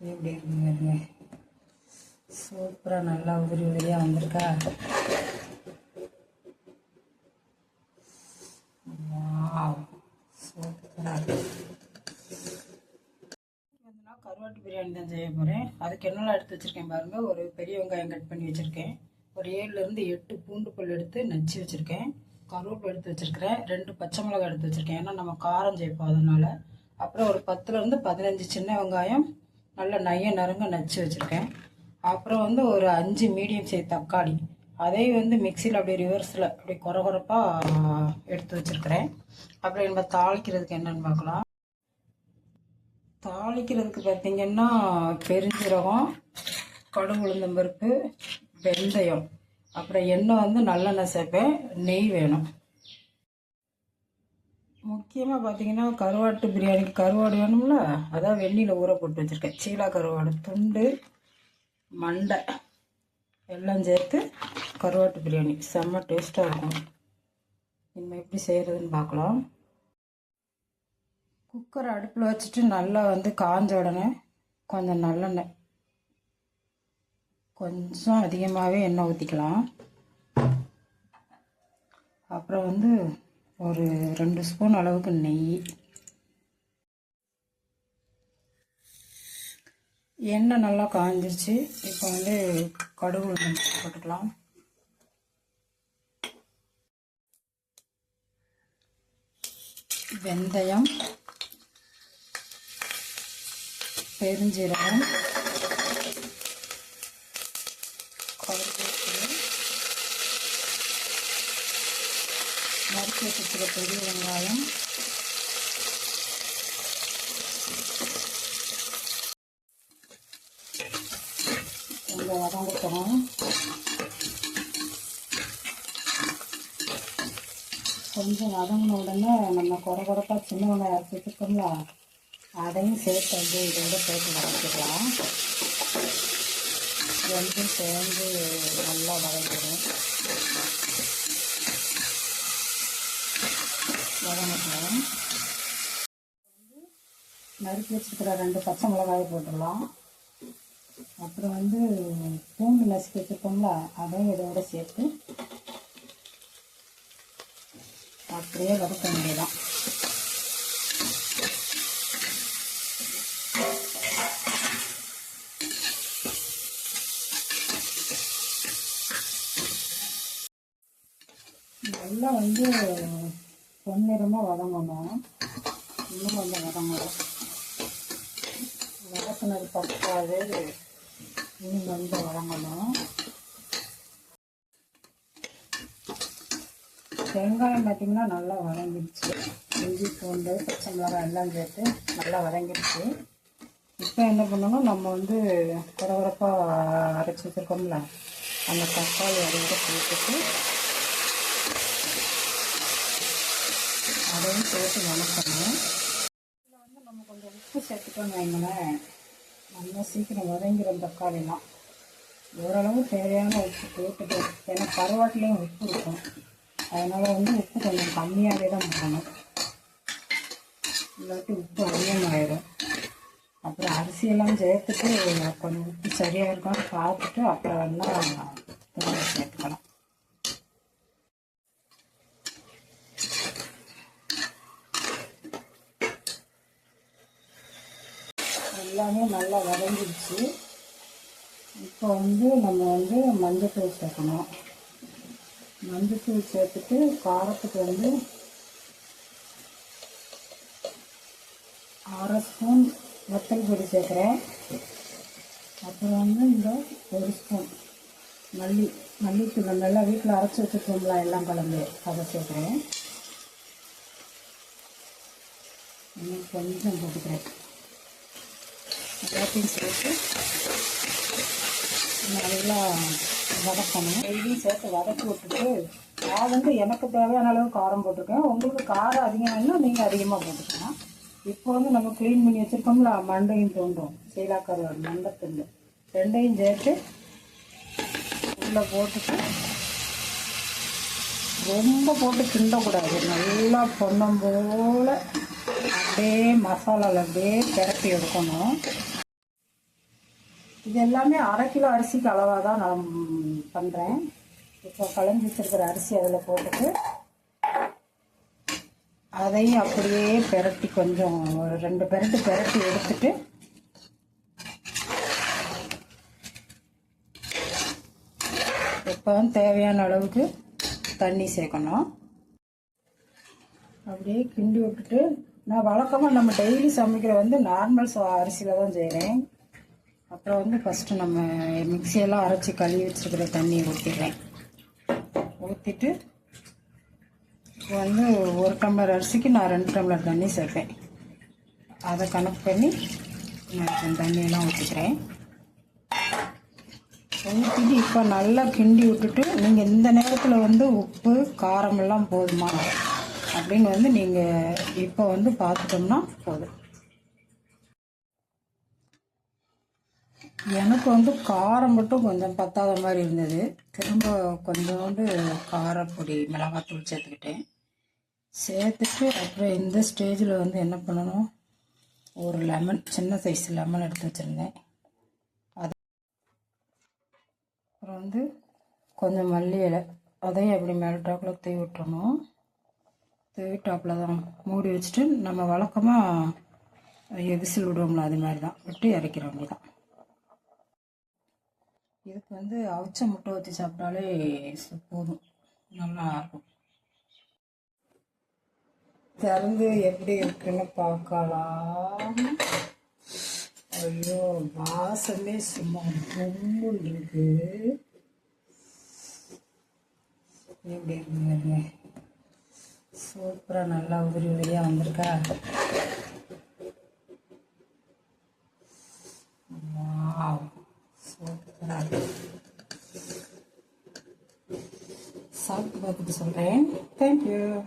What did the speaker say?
எப்படி இருக்குங்க சூப்பராக நல்லா உதிரி உதிரியாக வந்திருக்கா. சூப்பராக கருவாட்டு பிரியாணி தான் செய்ய போகிறேன் அதுக்கு என்னெல்லாம் எடுத்து வச்சுருக்கேன் பாருங்கள் ஒரு பெரிய வெங்காயம் கட் பண்ணி வச்சுருக்கேன். ஒரு ஏழுலேருந்து எட்டு பூண்டு பல் எடுத்து நச்சு வச்சுருக்கேன். கருவேப்பு எடுத்து வச்சுருக்கிறேன். ரெண்டு பச்சை மிளகாய் எடுத்து வச்சுருக்கேன். ஏன்னா நம்ம காரம் ஜெயிப்போம் அதனால். அப்புறம் ஒரு பத்துலேருந்து பதினஞ்சு சின்ன வெங்காயம் நல்ல நைய நறுங்க நச்சு வச்சுருக்கேன். அப்புறம் வந்து ஒரு அஞ்சு மீடியம் சைஸ் தக்காளி. அதையும் வந்து மிக்சியில் அப்படியே ரிவர்ஸில் அப்படியே குறை குறைப்பாக எடுத்து வச்சுருக்கிறேன். அப்புறம் நம்ம தாளிக்கிறதுக்கு என்னென்னு பார்க்கலாம். தாளிக்கிறதுக்கு பார்த்தீங்கன்னா பெருஞ்சீரகம் கடுகு உளுந்தம்பருப்பு வெந்தயம். அப்புறம் எண்ணெய் வந்து நல்லெண்ணெய் சேர்ப்பேன். நெய் வேணும். முக்கியமாக பார்த்தீங்கன்னா கருவாட்டு பிரியாணிக்கு கருவாடு வேணும்ல அதான் வெந்நியில் ஊற போட்டு வச்சுருக்கேன். சீலா கருவாடு துண்டு மண்டை எல்லாம் சேர்த்து கருவாட்டு பிரியாணி. செம்ம டேஸ்ட்டாக இருக்கும். இனிமேல் எப்படி செய்கிறதுன்னு பார்க்கலாம் குக்கரை அடுப்பில் வச்சுட்டு நல்லா வந்து காஞ்ச உடனே கொஞ்சம் நல்லெண்ணெய் கொஞ்சம் அதிகமாகவே எண்ணெய் ஊற்றிக்கலாம் அப்புறம் வந்து ஒரு ரெண்டு ஸ்பூன் அளவுக்கு நெய். எண்ணெய் நல்லா காஞ்சிருச்சு. இப்போ வந்து கடுகு போட்டுக்கலாம். வெந்தயம் பெருஞ்சீரகம் நறுக்கி பெரிய வெங்காயம். கொஞ்சம் வதங்கட்டும். கொஞ்சம் வதங்கின உடனே நம்ம குறை குறைப்பாக சின்ன வெங்காயம் அரைச்சி வச்சுருக்கோம்ல அதையும் சேர்த்து வந்து இதோட சேர்த்து வதக்கிக்கலாம் ரெண்டும் சேர்ந்து நல்லா வதங்கிடும். வதங்கட்டும். நறுக்கி வச்சுருக்கிற ரெண்டு பச்சை மிளகாயை போட்டுடலாம். அப்புறம் வந்து பூண்டு நசுக்கி வச்சுருக்கோம்ல அதையும் இதோட சேர்த்து அப்படியே வதக்க வேண்டியதான் நல்லா வந்து பொன்னிறமாக வதங்கணும். இன்னும் கொஞ்சம் வதங்கணும். வதக்கினது பத்தாது. இன்னும் கொஞ்சம் வதங்கணும். வெங்காயம் பார்த்திங்கன்னா நல்லா வதங்கிடுச்சு. இஞ்சி பூண்டு பச்சை மிளகாய் எல்லாம் சேர்த்து நல்லா வதங்கிடுச்சு. இப்போ என்ன பண்ணணும்? நம்ம வந்து குறகுறப்பாக அரைச்சி வச்சுருக்கோம்ல அந்த தக்காளி அரையோட சேர்த்துட்டு அதையும் சேர்த்து வளர்க்கணும். இதில் வந்து நம்ம கொஞ்சம் உப்பு சேர்த்துட்டோம்னு வைங்களேன். நல்லா சீக்கிரம் வதங்கிடும் தக்காளிலாம். ஓரளவு தேவையான உப்பு போட்டுட்டு ஏன்னா கருவாட்டிலையும் உப்பு இருக்கும். அதனால் வந்து உப்பு கொஞ்சம் கம்மியாகவே தான் போடணும். இல்லாட்டி உப்பு அதிகமாகிடும் அப்புறம் அரிசியெல்லாம் சேர்த்துட்டு கொஞ்சம் உப்பு சரியாக இருக்கான்னு பார்த்துட்டு அப்புறம் வேணால் சேர்த்துக்கலாம். எல்லாமே நல்லா வதங்கிடுச்சு. இப்போ வந்து நம்ம வந்து மஞ்சத்தூள் சேர்க்கணும். மஞ்சத்தூள் சேர்த்துட்டு காரத்துக்கு வந்து அரை ஸ்பூன் வத்தல் பொடி சேர்க்குறேன். அப்புறம் வந்து இந்த ஒரு ஸ்பூன் மல்லி மல்லித்தூள் நல்லா வீட்டில் அரைச்சி வச்சுருக்கோம்ல எல்லாம் கலந்து அதை சேர்க்குறேன். இன்னும் கொஞ்சம் போட்டுக்கிறேன். பேக்கிங் சேர்த்து நல்லா வதக்கணும். டெய்லியும் சேர்த்து வதக்கி விட்டுட்டு நான் வந்து எனக்கு தேவையான அளவு காரம் போட்டிருக்கேன். உங்களுக்கு காரம் அதிகம்னா நீங்கள் அதிகமாக போட்டுக்கலாம். இப்போ வந்து நம்ம க்ளீன் பண்ணி வச்சுருக்கோம்ல மண்டையும் தோண்டும். சீலாக்கருவாடு மண்டத்துண்டு ரெண்டையும் சேர்த்து உள்ளே போட்டுட்டு ரொம்ப போட்டு கிண்டக்கூடாது. நல்லா பொன்னம் போல் அப்படியே மசாலாவில் அப்படியே கிளப்பி எடுக்கணும். இது எல்லாமே அரை கிலோ அரிசிக்கு அளவாக தான் நான் பண்ணுறேன் இப்போ களைஞ்சி வச்சிருக்கிற அரிசி அதில் போட்டுட்டு அதையும் அப்படியே பெரட்டி கொஞ்சம் ஒரு ரெண்டு பெரட்டு பெரட்டி எடுத்துட்டு இப்போ தேவையான அளவுக்கு தண்ணி சேர்க்கணும். அப்படியே கிண்டி விட்டுட்டு நான் வழக்கமாக நம்ம டெய்லி சமைக்கிற வந்து நார்மல் அரிசியில் தான் செய்கிறேன் அப்புறம் வந்து ஃபஸ்ட்டு நம்ம மிக்சியெல்லாம் அரைச்சி கழுவி வச்சுருக்கிற தண்ணியை ஊற்றிடுறேன் ஊற்றிட்டு வந்து ஒரு டம்ளர் அரிசிக்கு நான் ரெண்டு டம்ளர் தண்ணி சேர்ப்பேன். அதை கணக்கு பண்ணி நான் தண்ணியெல்லாம் ஊற்றிக்கிறேன் ஊற்றிட்டு இப்போ நல்லா கிண்டி விட்டுட்டு நீங்கள் இந்த நேரத்தில் வந்து உப்பு காரமெல்லாம் போதுமா அப்படின்னு வந்து நீங்கள் இப்போ வந்து பார்த்துட்டோம்னா போதும். எனக்கு வந்து காரம் மட்டும் கொஞ்சம் பத்தாத மாதிரி இருந்தது. திரும்ப கொஞ்சோண்டு காரப்பொடி மிளகாத்தூள் சேர்த்துக்கிட்டேன். சேர்த்துட்டு அப்புறம் இந்த ஸ்டேஜில் வந்து என்ன பண்ணணும்? ஒரு லெமன் சின்ன சைஸ் லெமன் எடுத்து வச்சுருந்தேன். அது அப்புறம் வந்து கொஞ்சம் மல்லி இலை அதையும் அப்படி மேல்டாப்பில் தூவி விட்டுறணும். தூவிட்டாப்பில் தான் மூடி வச்சுட்டு நம்ம வழக்கமாக விசில் விடுவோம்ல அது மாதிரி தான். விட்டு இறக்கிற அப்படி தான் இதுக்கு வந்து அவிச்ச முட்டை ஊற்றி சாப்பிட்டாலே போதும். நல்லா இருக்கும். திறந்து எப்படி இருக்குன்னு பார்க்கலாம். ஐயோ வாசமே சும்மா ரொம்ப இருக்கு எப்படி இருக்குங்க சூப்பராக நல்லா உதிரி உதிரியாக வந்திருக்கா. that it is on. Thank you.